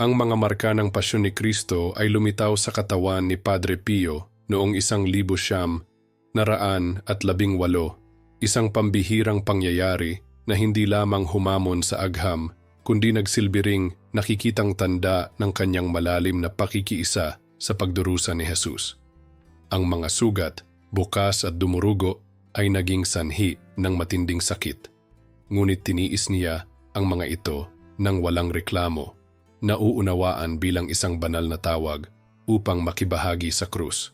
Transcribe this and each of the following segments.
Ang mga marka ng pasyon ni Kristo ay lumitaw sa katawan ni Padre Pio noong isang libo siyam, naraan at labing walo, isang pambihirang pangyayari na hindi lamang humamon sa agham, kundi nagsilbi ring nakikitang tanda ng kanyang malalim na pakikiisa sa pagdurusa ni Jesus. Ang mga sugat, bukas at dumurugo ay naging sanhi ng matinding sakit. Ngunit tiniis niya ang mga ito nang walang reklamo, nauunawaan bilang isang banal na tawag upang makibahagi sa krus.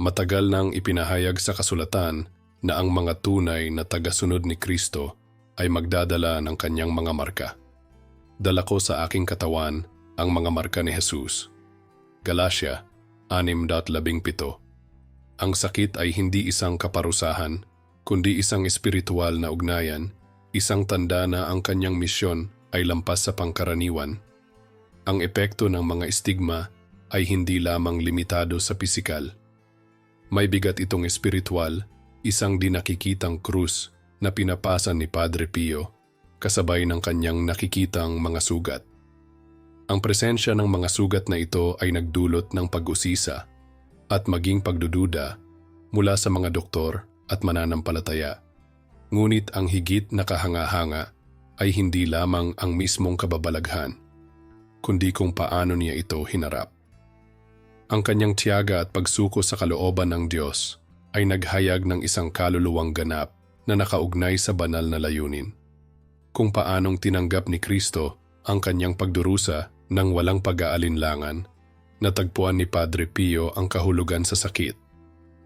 Matagal nang ipinahayag sa kasulatan na ang mga tunay na tagasunod ni Kristo ay magdadala ng kanyang mga marka. Dala ko sa aking katawan ang mga marka ni Jesus. Galatia 6.17 Ang sakit ay hindi isang kaparusahan, kundi isang espiritual na ugnayan, isang tanda na ang kanyang misyon ay lampas sa pangkaraniwan. Ang epekto ng mga estigma ay hindi lamang limitado sa pisikal. May bigat itong espiritual, isang dinakikitang krus na pinapasan ni Padre Pio, kasabay ng kanyang nakikitang mga sugat. Ang presensya ng mga sugat na ito ay nagdulot ng pag-usisa at maging pagdududa mula sa mga doktor at mananampalataya. Ngunit ang higit na kahanga-hanga ay hindi lamang ang mismong kababalaghan, kundi kung paano niya ito hinarap. Ang kanyang tiyaga at pagsuko sa kalooban ng Diyos ay naghayag ng isang kaluluwang ganap na nakaugnay sa banal na layunin. Kung paanong tinanggap ni Kristo ang kanyang pagdurusa ng walang pag-aalinlangan, natagpuan ni Padre Pio ang kahulugan sa sakit,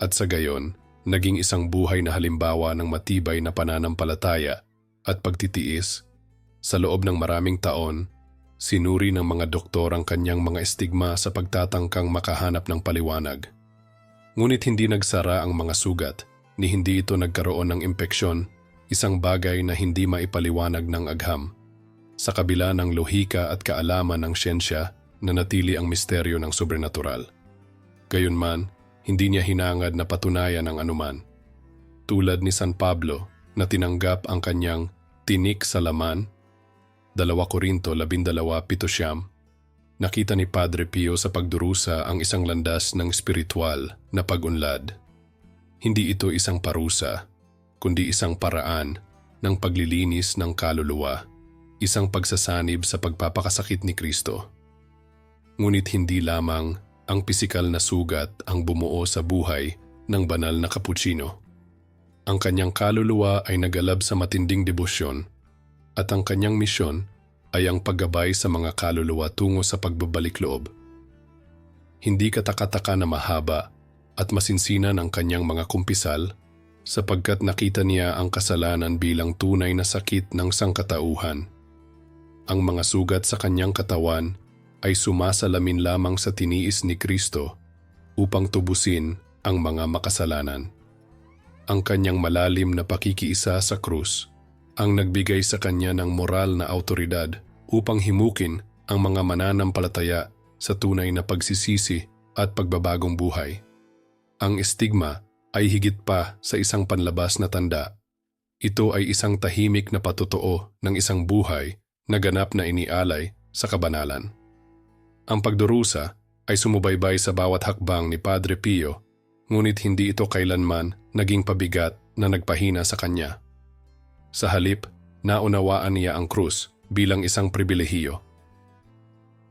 at sa gayon, naging isang buhay na halimbawa ng matibay na pananampalataya at pagtitiis. Sa loob ng maraming taon, sinuri ng mga doktor ang kanyang mga estigma sa pagtatangkang makahanap ng paliwanag. Ngunit hindi nagsara ang mga sugat, ni hindi ito nagkaroon ng impeksyon, isang bagay na hindi maipaliwanag ng agham. Sa kabila ng lohika at kaalaman ng siyensya, nanatili ang misteryo ng sobrenatural. Gayunman, hindi niya hinangad na patunayan ang anuman. Tulad ni San Pablo na tinanggap ang kanyang tinik sa laman, 2 Korinto 12.7 Nakita ni Padre Pio sa pagdurusa ang isang landas ng spiritual na pagunlad. Hindi ito isang parusa, kundi isang paraan ng paglilinis ng kaluluwa, isang pagsasanib sa pagpapakasakit ni Kristo. Ngunit hindi lamang ang pisikal na sugat ang bumuo sa buhay ng banal na kaputsino. Ang kanyang kaluluwa ay nagalab sa matinding debosyon at ang kanyang misyon ay ang paggabay sa mga kaluluwa tungo sa pagbabalik loob. Hindi katakataka na mahaba at masinsinan ang kanyang mga kumpisal sapagkat nakita niya ang kasalanan bilang tunay na sakit ng sangkatauhan. Ang mga sugat sa kanyang katawan ay sumasalamin lamang sa tiniis ni Kristo upang tubusin ang mga makasalanan. Ang kanyang malalim na pakikiisa sa krus ang nagbigay sa kanya ng moral na autoridad upang himukin ang mga mananampalataya sa tunay na pagsisisi at pagbabagong buhay. Ang estigma ay higit pa sa isang panlabas na tanda. Ito ay isang tahimik na patotoo ng isang buhay na ganap na inialay sa kabanalan. Ang pagdurusa ay sumubaybay sa bawat hakbang ni Padre Pio, ngunit hindi ito kailanman naging pabigat na nagpahina sa kanya. Sa halip, naunawaan niya ang krus bilang isang pribilehiyo.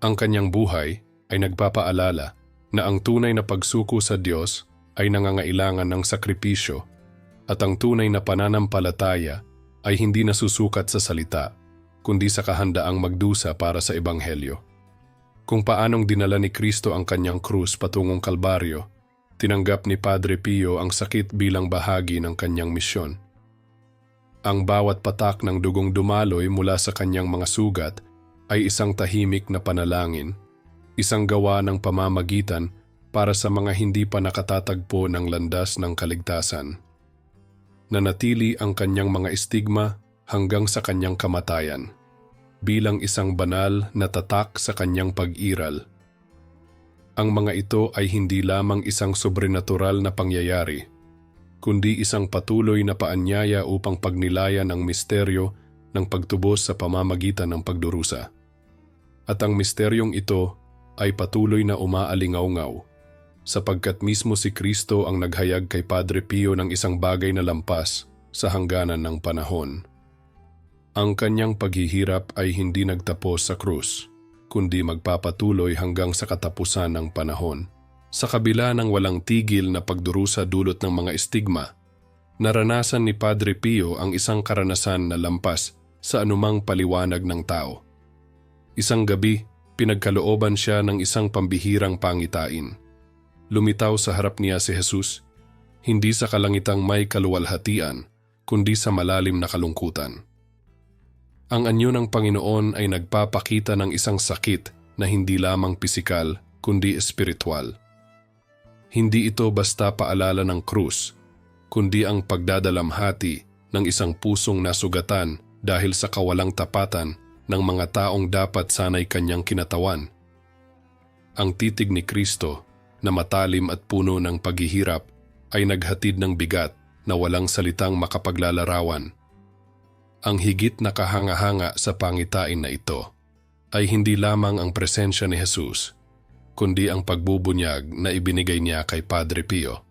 Ang kanyang buhay ay nagpapaalala na ang tunay na pagsuko sa Diyos ay nangangailangan ng sakripisyo at ang tunay na pananampalataya ay hindi nasusukat sa salita, kundi sa kahandaang magdusa para sa Ebanghelyo. Kung paanong dinala ni Kristo ang kanyang krus patungong Kalbaryo, tinanggap ni Padre Pio ang sakit bilang bahagi ng kanyang misyon. Ang bawat patak ng dugong dumaloy mula sa kanyang mga sugat ay isang tahimik na panalangin, isang gawa ng pamamagitan para sa mga hindi pa nakatatagpo ng landas ng kaligtasan. Nanatili ang kanyang mga estigma hanggang sa kanyang kamatayan bilang isang banal na tatak sa kanyang pag-iral. Ang mga ito ay hindi lamang isang sobrenatural na pangyayari, kundi isang patuloy na paanyaya upang pagnilayan ang misteryo ng pagtubos sa pamamagitan ng pagdurusa. At ang misteryong ito ay patuloy na umaalingaw-ngaw sapagkat mismo si Kristo ang naghayag kay Padre Pio ng isang bagay na lampas sa hangganan ng panahon. Ang kanyang paghihirap ay hindi nagtapos sa krus, kundi magpapatuloy hanggang sa katapusan ng panahon. Sa kabila ng walang tigil na pagdurusa dulot ng mga estigma, naranasan ni Padre Pio ang isang karanasan na lampas sa anumang paliwanag ng tao. Isang gabi, pinagkalooban siya ng isang pambihirang pangitain. Lumitaw sa harap niya si Jesus, hindi sa kalangitang may kaluwalhatian, kundi sa malalim na kalungkutan. Ang anyo ng Panginoon ay nagpapakita ng isang sakit na hindi lamang pisikal, kundi espiritual. Hindi ito basta paalala ng krus, kundi ang pagdadalamhati ng isang pusong nasugatan dahil sa kawalang tapatan ng mga taong dapat sanay kanyang kinatawan. Ang titig ni Kristo na matalim at puno ng paghihirap ay naghatid ng bigat na walang salitang makapaglalarawan. Ang higit na kahanga-hanga sa pangitain na ito ay hindi lamang ang presensya ni Jesus, kundi ang pagbubunyag na ibinigay niya kay Padre Pio.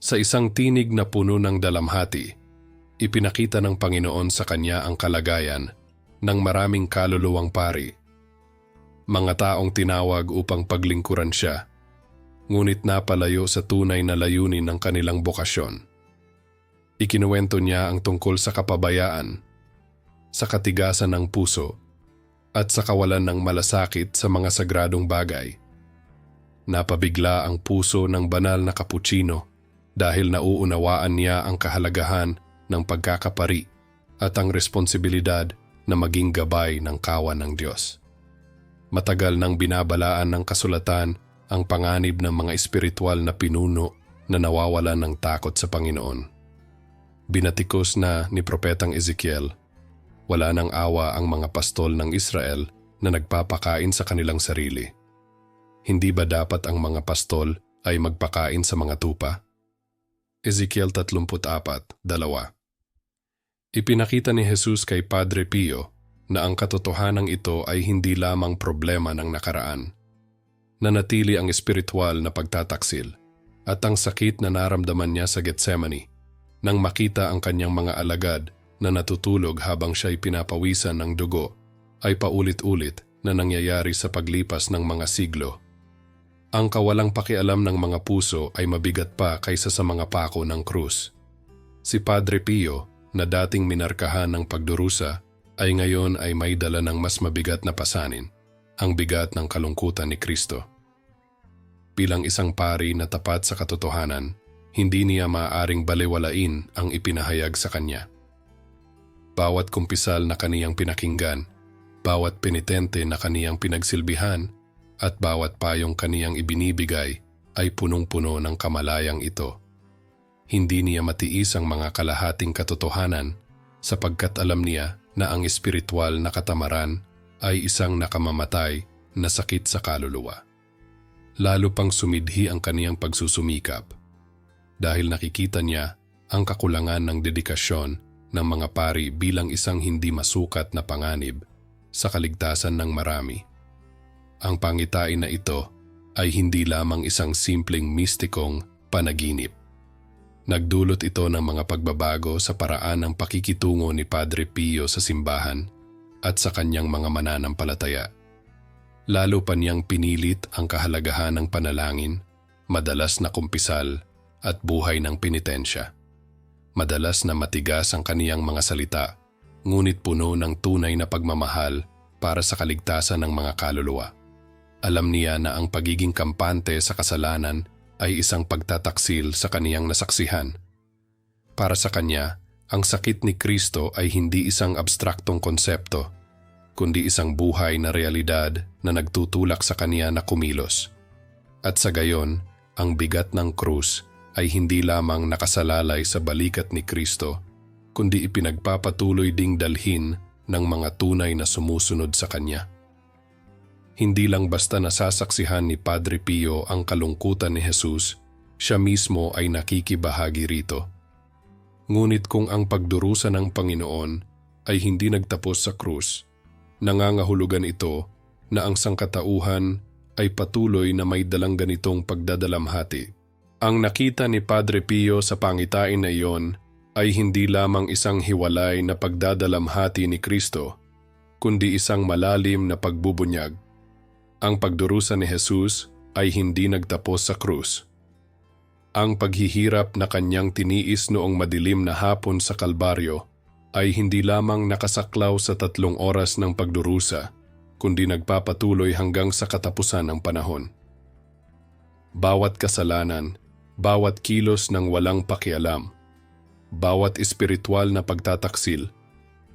Sa isang tinig na puno ng dalamhati, ipinakita ng Panginoon sa kanya ang kalagayan ng maraming kaluluwang pari. Mga taong tinawag upang paglingkuran siya, ngunit napalayo sa tunay na layunin ng kanilang bokasyon. Ikinuwento niya ang tungkol sa kapabayaan, sa katigasan ng puso, at sa kawalan ng malasakit sa mga sagradong bagay. Napabigla ang puso ng banal na kapuchino dahil nauunawaan niya ang kahalagahan ng pagkakapari at ang responsibilidad na maging gabay ng kawan ng Diyos. Matagal nang binabalaan ng kasulatan ang panganib ng mga espiritual na pinuno na nawawalan ng takot sa Panginoon. Binatikos na ni Propetang Ezekiel wala nang awa ang mga pastol ng Israel na nagpapakain sa kanilang sarili. Hindi ba dapat ang mga pastol ay magpakain sa mga tupa? Ezekiel 34, dalawa. Ipinakita ni Jesus kay Padre Pio na ang katotohanan ito ay hindi lamang problema ng nakaraan. Nanatili ang espiritual na pagtataksil at ang sakit na naramdaman niya sa Gethsemane nang makita ang kanyang mga alagad na natutulog habang siya'y pinapawisan ng dugo ay paulit-ulit na nangyayari sa paglipas ng mga siglo. Ang kawalang pakialam ng mga puso ay mabigat pa kaysa sa mga pako ng krus. Si Padre Pio, na dating minarkahan ng pagdurusa, ay ngayon ay may dala ng mas mabigat na pasanin, ang bigat ng kalungkutan ni Kristo. Bilang isang pari na tapat sa katotohanan, hindi niya maaaring baliwalain ang ipinahayag sa kanya bawat kumpisal na kaniyang pinakinggan, bawat penitente na kaniyang pinagsilbihan, at bawat payong kaniyang ibinibigay ay punong-puno ng kamalayang ito. Hindi niya matiis ang mga kalahating katotohanan sapagkat alam niya na ang espiritual na katamaran ay isang nakamamatay na sakit sa kaluluwa. Lalo pang sumidhi ang kaniyang pagsusumikap dahil nakikita niya ang kakulangan ng dedikasyon ng mga pari bilang isang hindi masukat na panganib sa kaligtasan ng marami. Ang pangitain na ito ay hindi lamang isang simpleng mistikong panaginip. Nagdulot ito ng mga pagbabago sa paraan ng pakikitungo ni Padre Pio sa simbahan at sa kanyang mga mananampalataya. Lalo pa niyang pinilit ang kahalagahan ng panalangin, madalas na kumpisal at buhay ng penitensya. Madalas na matigas ang kaniyang mga salita, ngunit puno ng tunay na pagmamahal para sa kaligtasan ng mga kaluluwa. Alam niya na ang pagiging kampante sa kasalanan ay isang pagtataksil sa kaniyang nasaksihan. Para sa kanya, ang sakit ni Kristo ay hindi isang abstraktong konsepto, kundi isang buhay na realidad na nagtutulak sa kaniya na kumilos. At sa gayon, ang bigat ng krus ay hindi lamang nakasalalay sa balikat ni Kristo, kundi ipinagpapatuloy ding dalhin ng mga tunay na sumusunod sa Kanya. Hindi lang basta nasasaksihan ni Padre Pio ang kalungkutan ni Jesus, siya mismo ay nakikibahagi rito. Ngunit kung ang pagdurusa ng Panginoon ay hindi nagtapos sa krus, Nangangahulugan ito na ang sangkatauhan ay patuloy na may dalang ganitong pagdadalamhati. Ang nakita ni Padre Pio sa pangitain na iyon ay hindi lamang isang hiwalay na pagdadalamhati ni Kristo, kundi isang malalim na pagbubunyag. Ang pagdurusa ni Jesus ay hindi nagtapos sa krus. Ang paghihirap na kanyang tiniis noong madilim na hapon sa Kalbaryo ay hindi lamang nakasaklaw sa tatlong oras ng pagdurusa, kundi nagpapatuloy hanggang sa katapusan ng panahon. Bawat kasalanan, bawat kilos ng walang pakialam, bawat espiritual na pagtataksil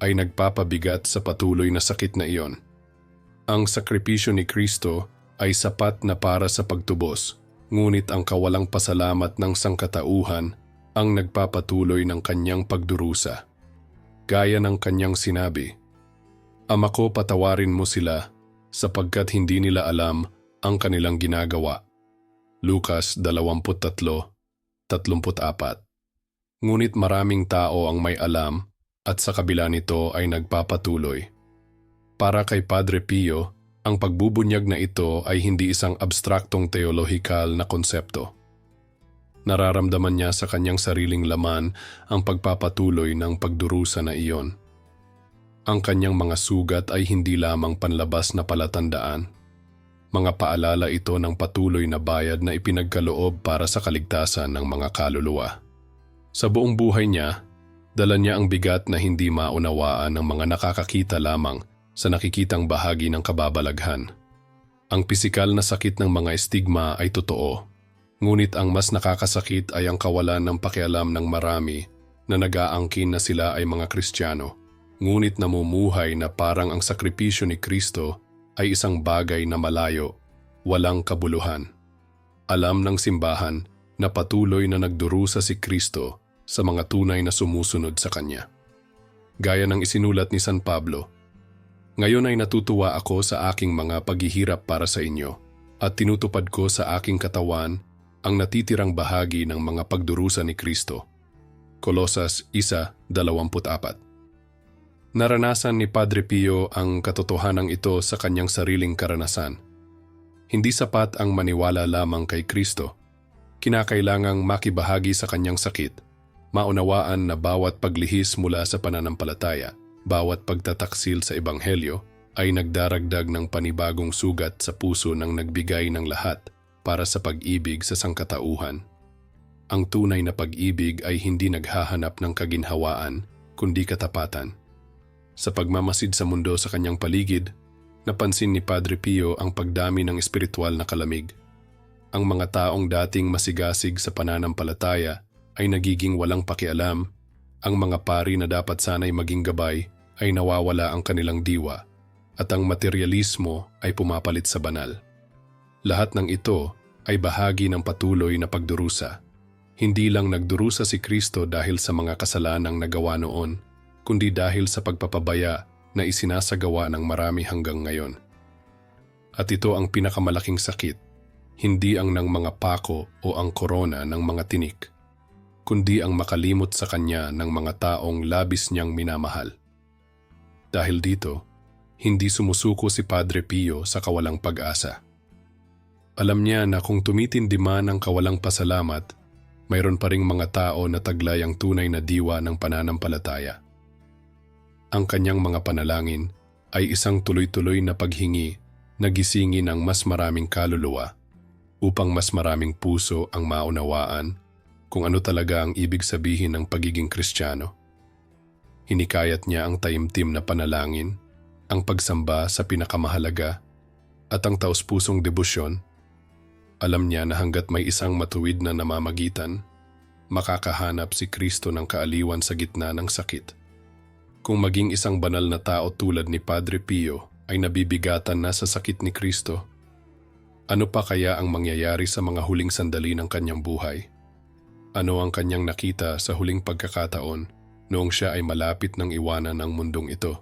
ay nagpapabigat sa patuloy na sakit na iyon. Ang sakripisyo ni Kristo ay sapat na para sa pagtubos, ngunit ang kawalang pasalamat ng sangkatauhan ang nagpapatuloy ng kanyang pagdurusa. Gaya ng kanyang sinabi, Ama ko patawarin mo sila sapagkat hindi nila alam ang kanilang ginagawa. Lucas 23:34 Ngunit maraming tao ang may alam at sa kabila nito ay nagpapatuloy. Para kay Padre Pio, ang pagbubunyag na ito ay hindi isang abstraktong teolohikal na konsepto. Nararamdaman niya sa kanyang sariling laman ang pagpapatuloy ng pagdurusa na iyon. Ang kanyang mga sugat ay hindi lamang panlabas na palatandaan. Mga paalala ito ng patuloy na bayad na ipinagkaloob para sa kaligtasan ng mga kaluluwa. Sa buong buhay niya, dala niya ang bigat na hindi maunawaan ng mga nakakakita lamang sa nakikitang bahagi ng kababalaghan. Ang pisikal na sakit ng mga estigma ay totoo, ngunit ang mas nakakasakit ay ang kawalan ng pakialam ng marami na nag-aangkin na sila ay mga Kristiyano, ngunit namumuhay na parang ang sakripisyo ni Kristo ay isang bagay na malayo, walang kabuluhan. Alam ng simbahan na patuloy na nagdurusa si Kristo sa mga tunay na sumusunod sa Kanya. Gaya ng isinulat ni San Pablo, ngayon ay natutuwa ako sa aking mga paghihirap para sa inyo at tinutupad ko sa aking katawan ang natitirang bahagi ng mga pagdurusa ni Kristo. Kolosas 1.24 Naranasan ni Padre Pio ang katotohanan ito sa kanyang sariling karanasan. Hindi sapat ang maniwala lamang kay Kristo. Kinakailangang makibahagi sa kanyang sakit, maunawaan na bawat paglihis mula sa pananampalataya – bawat pagtataksil sa Ebanghelyo ay nagdaragdag ng panibagong sugat sa puso ng nagbigay ng lahat para sa pag-ibig sa sangkatauhan. Ang tunay na pag-ibig ay hindi naghahanap ng kaginhawaan, kundi katapatan. Sa pagmamasid sa mundo sa kanyang paligid, napansin ni Padre Pio ang pagdami ng espiritual na kalamig. Ang mga taong dating masigasig sa pananampalataya ay nagiging walang pakialam. Ang mga pari na dapat sanay maging gabay ay nawawala ang kanilang diwa at ang materialismo ay pumapalit sa banal. Lahat ng ito ay bahagi ng patuloy na pagdurusa. Hindi lang nagdurusa si Kristo dahil sa mga kasalanang nagawa noon, kundi dahil sa pagpapabaya na isinasagawa ng marami hanggang ngayon. At ito ang pinakamalaking sakit, hindi ang ng mga pako o ang korona ng mga tinik, kundi ang makalimot sa kanya ng mga taong labis niyang minamahal. Dahil dito, hindi sumusuko si Padre Pio sa kawalang pag-asa. Alam niya na kung tumitindi man ang kawalang pasalamat, mayroon pa ring mga tao na taglay ang tunay na diwa ng pananampalataya. Ang kanyang mga panalangin ay isang tuloy-tuloy na paghingi na gisingi ng mas maraming kaluluwa upang mas maraming puso ang maunawaan kung ano talaga ang ibig sabihin ng pagiging Kristiyano. Hinikayat niya ang taimtim na panalangin, ang pagsamba sa pinakamahalaga, at ang taus-pusong debosyon. Alam niya na hanggat may isang matuwid na namamagitan, makakahanap si Kristo ng kaaliwan sa gitna ng sakit. Kung maging isang banal na tao tulad ni Padre Pio ay nabibigatan na sa sakit ni Kristo, ano pa kaya ang mangyayari sa mga huling sandali ng kanyang buhay? Ano ang kanyang nakita sa huling pagkakataon noong siya ay malapit ng iwanan ang mundong ito?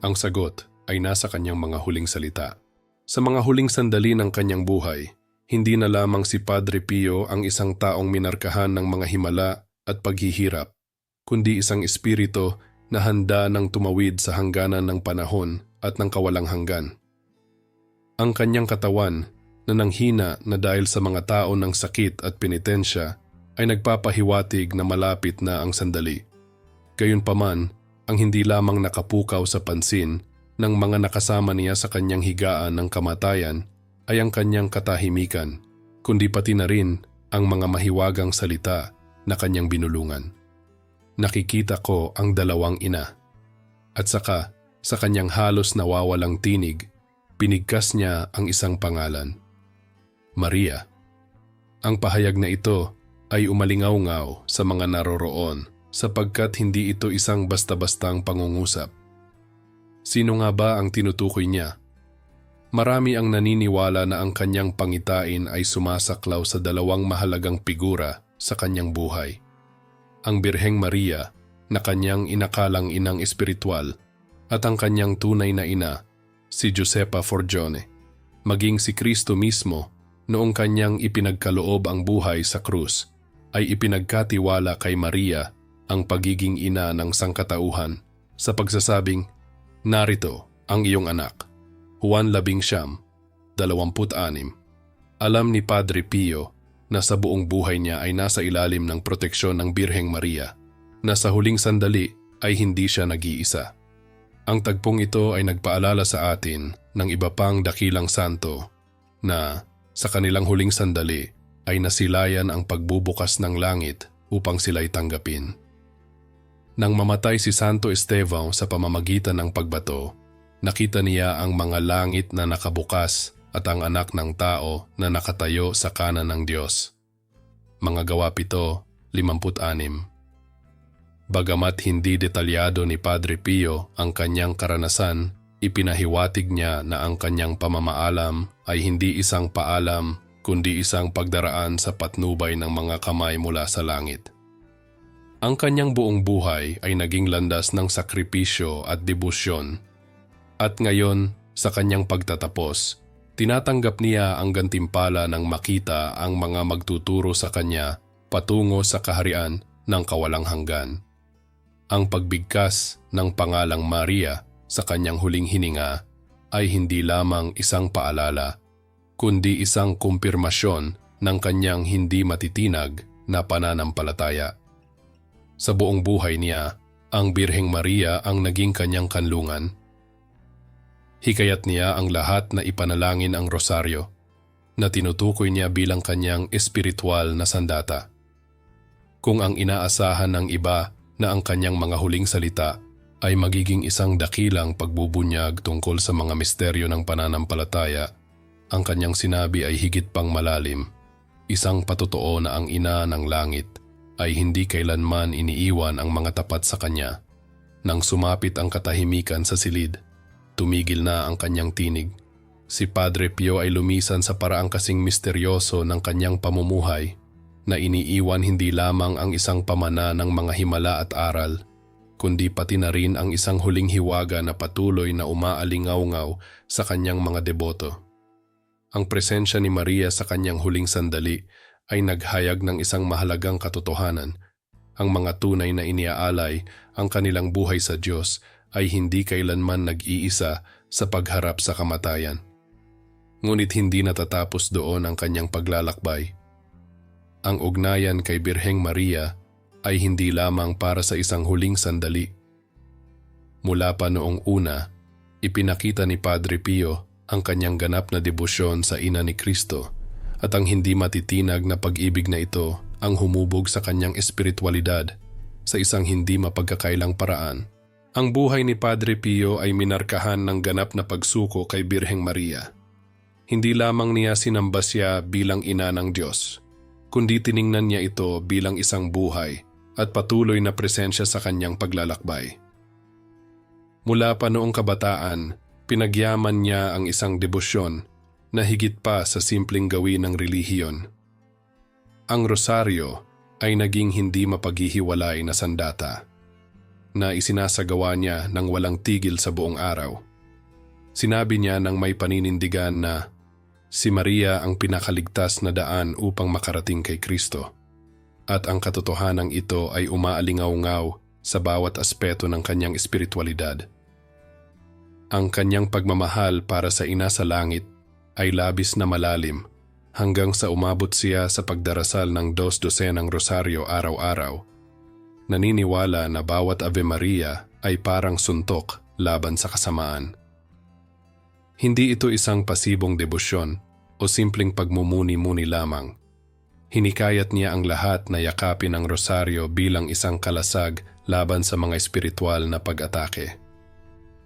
Ang sagot ay nasa kanyang mga huling salita. Sa mga huling sandali ng kanyang buhay, hindi na lamang si Padre Pio ang isang taong minarkahan ng mga himala at paghihirap, kundi isang espiritu na handa ng tumawid sa hangganan ng panahon at ng kawalang hanggan. Ang kanyang katawan na nanghina na dahil sa mga tao ng sakit at penitensya ay nagpapahiwatig na malapit na ang sandali. Gayunpaman, ang hindi lamang nakapukaw sa pansin ng mga nakasama niya sa kanyang higaan ng kamatayan ay ang kanyang katahimikan, kundi pati na rin ang mga mahiwagang salita na kanyang binulungan. Nakikita ko ang dalawang ina. At saka, sa kanyang halos nawawalang tinig, pinigkas niya ang isang pangalan. Maria. Ang pahayag na ito ay umalingaw-ngaw sa mga naroroon sapagkat hindi ito isang basta-bastang pangungusap. Sino nga ba ang tinutukoy niya? Marami ang naniniwala na ang kanyang pangitain ay sumasaklaw sa dalawang mahalagang figura sa kanyang buhay. Ang Birheng Maria na kanyang inakalang inang espiritual at ang kanyang tunay na ina, si Josepa Forgione, maging si Kristo mismo noong kanyang ipinagkaloob ang buhay sa krus ay ipinagkatiwala kay Maria ang pagiging ina ng sangkatauhan sa pagsasabing, Narito ang iyong anak, Juan Labing Siyam, 26. Alam ni Padre Pio na sa buong buhay niya ay nasa ilalim ng proteksyon ng Birheng Maria, na sa huling sandali ay hindi siya nag-iisa. Ang tagpong ito ay nagpaalala sa atin ng iba pang dakilang santo na sa kanilang huling sandali ay nasilayan ang pagbubukas ng langit upang sila'y tanggapin. Nang mamatay si Santo Esteban sa pamamagitan ng pagbato, nakita niya ang mga langit na nakabukas at ang anak ng tao na nakatayo sa kanan ng Diyos. Mga gawa pito, 56. Bagamat hindi detalyado ni Padre Pio ang kanyang karanasan, ipinahiwatig niya na ang kanyang pamamaalam ay hindi isang paalam kundi isang pagdaraan sa patnubay ng mga kamay mula sa langit. Ang kanyang buong buhay ay naging landas ng sakripisyo at debosyon. At ngayon, sa kanyang pagtatapos, tinatanggap niya ang gantimpala ng makita ang mga magtuturo sa kanya patungo sa kaharian ng kawalang hanggan. Ang pagbigkas ng pangalang Maria sa kanyang huling hininga ay hindi lamang isang paalala, kundi isang kumpirmasyon ng kanyang hindi matitinag na pananampalataya. Sa buong buhay niya, ang Birheng Maria ang naging kanyang kanlungan. Hikayat niya ang lahat na ipanalangin ang rosaryo, na tinutukoy niya bilang kanyang espiritual na sandata. Kung ang inaasahan ng iba na ang kanyang mga huling salita ay magiging isang dakilang pagbubunyag tungkol sa mga misteryo ng pananampalataya, ang kanyang sinabi ay higit pang malalim, isang patotoo na ang ina ng langit ay hindi kailanman iniiwan ang mga tapat sa kanya. Nang sumapit ang katahimikan sa silid, tumigil na ang kanyang tinig. Si Padre Pio ay lumisan sa paraang kasing misteryoso ng kanyang pamumuhay na iniiwan hindi lamang ang isang pamana ng mga himala at aral, kundi pati na rin ang isang huling hiwaga na patuloy na umaalingaw-ngaw sa kanyang mga deboto. Ang presensya ni Maria sa kanyang huling sandali ay naghayag ng isang mahalagang katotohanan. Ang mga tunay na iniaalay ang kanilang buhay sa Diyos ay hindi kailanman nag-iisa sa pagharap sa kamatayan. Ngunit hindi natatapos doon ang kanyang paglalakbay. Ang ugnayan kay Birheng Maria ay hindi lamang para sa isang huling sandali. Mula pa noong una, ipinakita ni Padre Pio ang kanyang ganap na debosyon sa ina ni Kristo at ang hindi matitinag na pag-ibig na ito ang humubog sa kanyang espiritualidad sa isang hindi mapagkakailang paraan. Ang buhay ni Padre Pio ay minarkahan ng ganap na pagsuko kay Birheng Maria. Hindi lamang niya sinamba siya bilang ina ng Diyos, kundi tiningnan niya ito bilang isang buhay at patuloy na presensya sa kanyang paglalakbay. Mula pa noong kabataan, pinagyaman niya ang isang debosyon na higit pa sa simpleng gawin ng relihiyon. Ang rosaryo ay naging hindi mapaghihiwalay na sandata na isinasagawa niya ng walang tigil sa buong araw. Sinabi niya ng may paninindigan na si Maria ang pinakaligtas na daan upang makarating kay Kristo at ang katotohanan ito ay umaalingaw-ngaw sa bawat aspeto ng kanyang espiritualidad. Ang kanyang pagmamahal para sa ina sa langit ay labis na malalim hanggang sa umabot siya sa pagdarasal ng dos dosenang rosaryo araw-araw. Naniniwala na bawat Ave Maria ay parang suntok laban sa kasamaan. Hindi ito isang pasibong debosyon o simpleng pagmumuni-muni lamang. Hinikayat niya ang lahat na yakapin ang rosaryo bilang isang kalasag laban sa mga espiritual na pag-atake.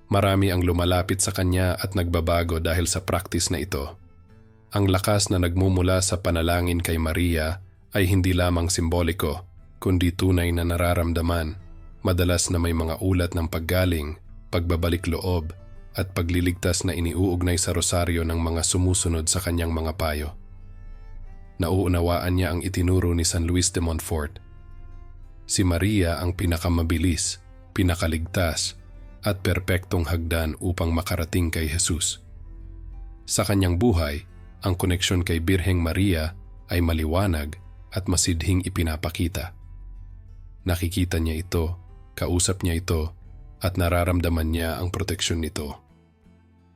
Marami ang lumalapit sa kanya at nagbabago dahil sa praktis na ito. Ang lakas na nagmumula sa panalangin kay Maria ay hindi lamang simboliko, kundi tunay na nararamdaman, madalas na may mga ulat ng paggaling, pagbabalik loob, at pagliligtas na iniuugnay sa rosaryo ng mga sumusunod sa kanyang mga payo. Nauunawaan niya ang itinuro ni San Luis de Montfort. Si Maria ang pinakamabilis, pinakaligtas, at perpektong hagdan upang makarating kay Jesus. Sa kanyang buhay, ang koneksyon kay Birheng Maria ay maliwanag at masidhing ipinapakita. Nakikita niya ito, kausap niya ito, at nararamdaman niya ang proteksyon nito.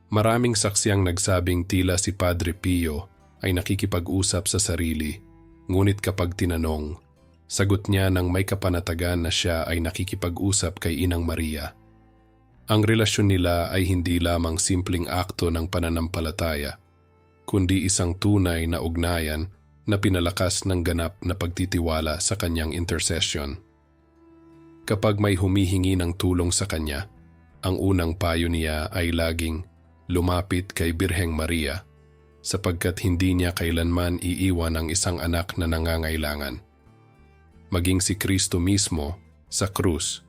Maraming saksi ang nagsabing tila si Padre Pio ay nakikipag-usap sa sarili, ngunit kapag tinanong, sagot niya ng may kapanatagan na siya ay nakikipag-usap kay Inang Maria. Ang relasyon nila ay hindi lamang simpleng akto ng pananampalataya, kundi isang tunay na ugnayan na pinalakas ng ganap na pagtitiwala sa kanyang intercession. Kapag may humihingi ng tulong sa kanya, ang unang payo niya ay laging, lumapit kay Birheng Maria sapagkat hindi niya kailanman iiwan ang isang anak na nangangailangan. Maging si Kristo mismo sa krus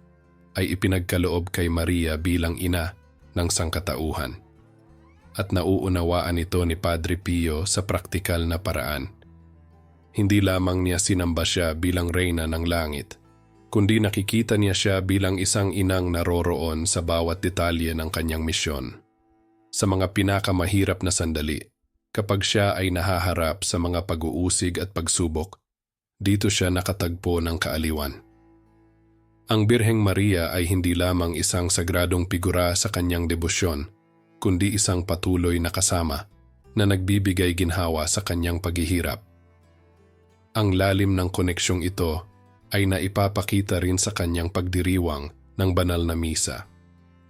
ay ipinagkaloob kay Maria bilang ina ng sangkatauhan. At nauunawaan ito ni Padre Pio sa praktikal na paraan. Hindi lamang niya sinamba siya bilang reyna ng langit, kundi nakikita niya siya bilang isang inang naroroon sa bawat detalye ng kanyang misyon sa mga pinakamahirap na sandali kapag siya ay nahaharap sa mga pag-uusig at pagsubok. Dito siya nakatagpo ng kaaliwan. Ang Birheng Maria ay hindi lamang isang sagradong figura sa kanyang debosyon, kundi isang patuloy na kasama na nagbibigay ginhawa sa kanyang paghihirap. Ang lalim ng koneksyong ito ay naipapakita rin sa kanyang pagdiriwang ng banal na misa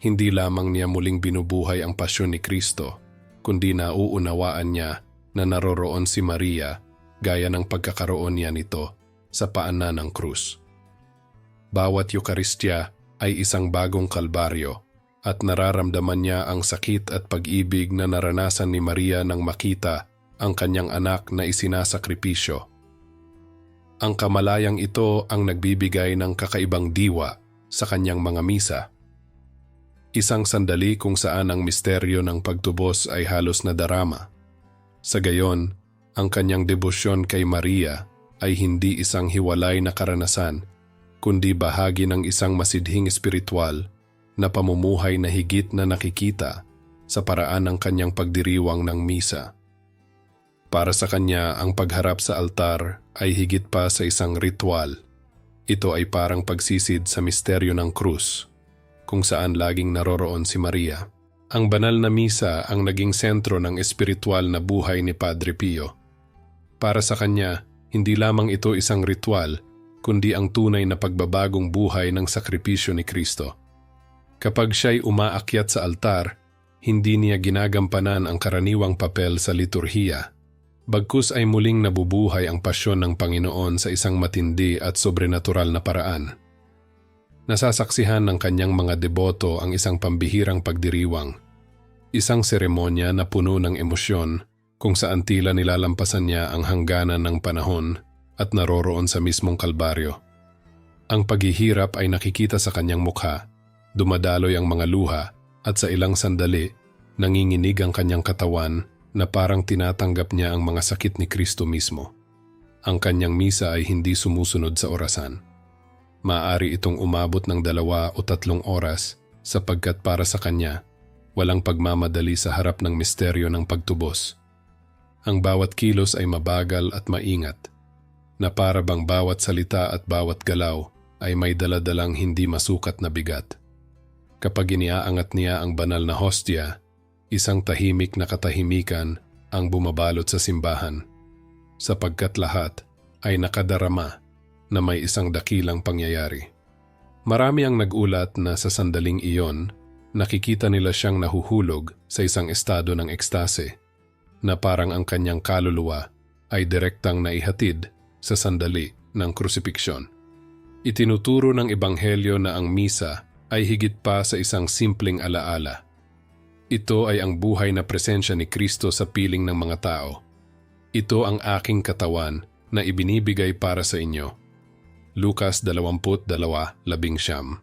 hindi lamang niya muling binubuhay ang pasyon ni Kristo, kundi nauunawaan niya na naroroon si Maria gaya ng pagkakaroon niya nito sa paanan ng krus. Bawat Eukaristya ay isang bagong kalbaryo at nararamdaman niya ang sakit at pag-ibig na naranasan ni Maria nang makita ang kanyang anak na isinasakripisyo. Ang kamalayang ito ang nagbibigay ng kakaibang diwa sa kanyang mga misa Isang sandali kung saan ang misteryo ng pagtubos ay halos na darama. Sa gayon, ang kanyang debosyon kay Maria ay hindi isang hiwalay na karanasan, kundi bahagi ng isang masidhing espiritual na pamumuhay na higit na nakikita sa paraan ng kanyang pagdiriwang ng misa. Para sa kanya, ang pagharap sa altar ay higit pa sa isang ritual. Ito ay parang pagsisid sa misteryo ng krus kung saan laging naroroon si Maria. Ang banal na misa ang naging sentro ng espiritual na buhay ni Padre Pio. Para sa kanya, hindi lamang ito isang ritual, kundi ang tunay na pagbabagong buhay ng sakripisyo ni Kristo. Kapag siya'y umaakyat sa altar, hindi niya ginagampanan ang karaniwang papel sa liturhiya. Bagkus ay muling nabubuhay ang pasyon ng Panginoon sa isang matindi at sobrenatural na paraan. Nasasaksihan ng kanyang mga deboto ang isang pambihirang pagdiriwang. Isang seremonya na puno ng emosyon kung saan tila nilalampasan niya ang hangganan ng panahon at naroroon sa mismong kalbaryo. Ang paghihirap ay nakikita sa kanyang mukha, dumadaloy ang mga luha at sa ilang sandali, nanginginig ang kanyang katawan na parang tinatanggap niya ang mga sakit ni Kristo mismo. Ang kanyang misa ay hindi sumusunod sa orasan Maaari itong umabot ng dalawa o tatlong oras sapagkat para sa kanya, walang pagmamadali sa harap ng misteryo ng pagtubos. Ang bawat kilos ay mabagal at maingat, na para bang bawat salita at bawat galaw ay may daladalang hindi masukat na bigat. Kapag iniaangat niya ang banal na hostya, isang tahimik na katahimikan ang bumabalot sa simbahan, sapagkat lahat ay nakadarama na may isang dakilang pangyayari. Marami ang nagulat na sa sandaling iyon, nakikita nila siyang nahuhulog sa isang estado ng ekstase, na parang ang kanyang kaluluwa ay direktang naihatid sa sandali ng krusipiksyon. Itinuturo ng Ebanghelyo na ang misa ay higit pa sa isang simpleng alaala. Ito ay ang buhay na presensya ni Kristo sa piling ng mga tao. Ito ang aking katawan na ibinibigay para sa inyo. Lucas 22:11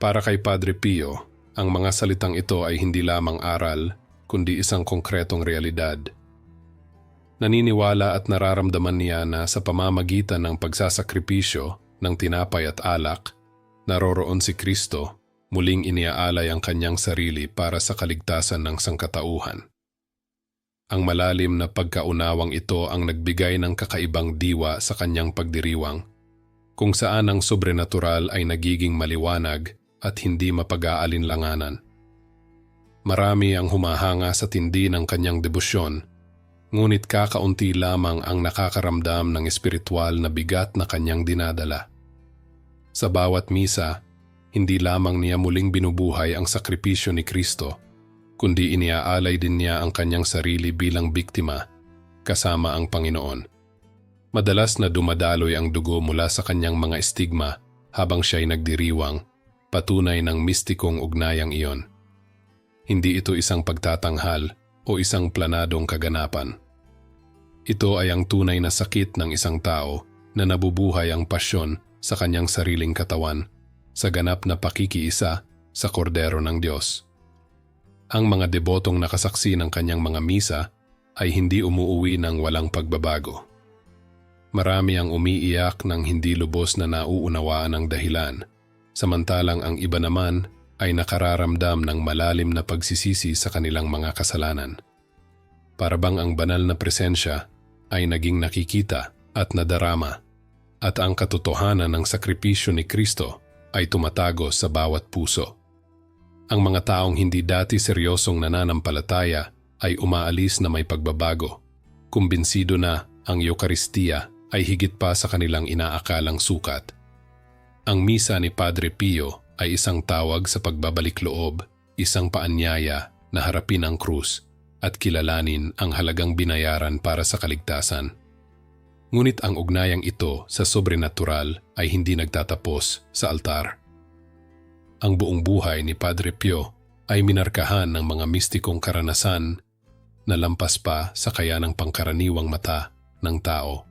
Para kay Padre Pio, ang mga salitang ito ay hindi lamang aral, kundi isang konkretong realidad. Naniniwala at nararamdaman niya na sa pamamagitan ng pagsasakripisyo ng tinapay at alak, naroroon si Kristo, muling iniaalay ang kanyang sarili para sa kaligtasan ng sangkatauhan. Ang malalim na pagkaunawang ito ang nagbigay ng kakaibang diwa sa kanyang pagdiriwang kung saan ang sobrenatural ay nagiging maliwanag at hindi mapag-aalinlanganan. Marami ang humahanga sa tindi ng kanyang debosyon, ngunit kakaunti lamang ang nakakaramdam ng espiritual na bigat na kanyang dinadala. Sa bawat misa, hindi lamang niya muling binubuhay ang sakripisyo ni Kristo, kundi iniaalay din niya ang kanyang sarili bilang biktima kasama ang Panginoon. Madalas na dumadaloy ang dugo mula sa kanyang mga estigma habang siya'y nagdiriwang, patunay ng mistikong ugnayang iyon. Hindi ito isang pagtatanghal o isang planadong kaganapan. Ito ay ang tunay na sakit ng isang tao na nabubuhay ang pasyon sa kanyang sariling katawan sa ganap na pakikiisa sa kordero ng Diyos. Ang mga debotong nakasaksi ng kanyang mga misa ay hindi umuuwi ng walang pagbabago. Marami ang umiiyak ng hindi lubos na nauunawaan ang dahilan, samantalang ang iba naman ay nakararamdam ng malalim na pagsisisi sa kanilang mga kasalanan. Parabang ang banal na presensya ay naging nakikita at nadarama, at ang katotohanan ng sakripisyo ni Kristo ay tumatago sa bawat puso. Ang mga taong hindi dati seryosong nananampalataya ay umaalis na may pagbabago, kumbinsido na ang Eukaristiya ay higit pa sa kanilang inaakalang sukat. Ang misa ni Padre Pio ay isang tawag sa pagbabalik loob, isang paanyaya na harapin ang krus at kilalanin ang halagang binayaran para sa kaligtasan. Ngunit ang ugnayang ito sa sobrenatural ay hindi nagtatapos sa altar. Ang buong buhay ni Padre Pio ay minarkahan ng mga mistikong karanasan na lampas pa sa kayanang pangkaraniwang mata ng tao.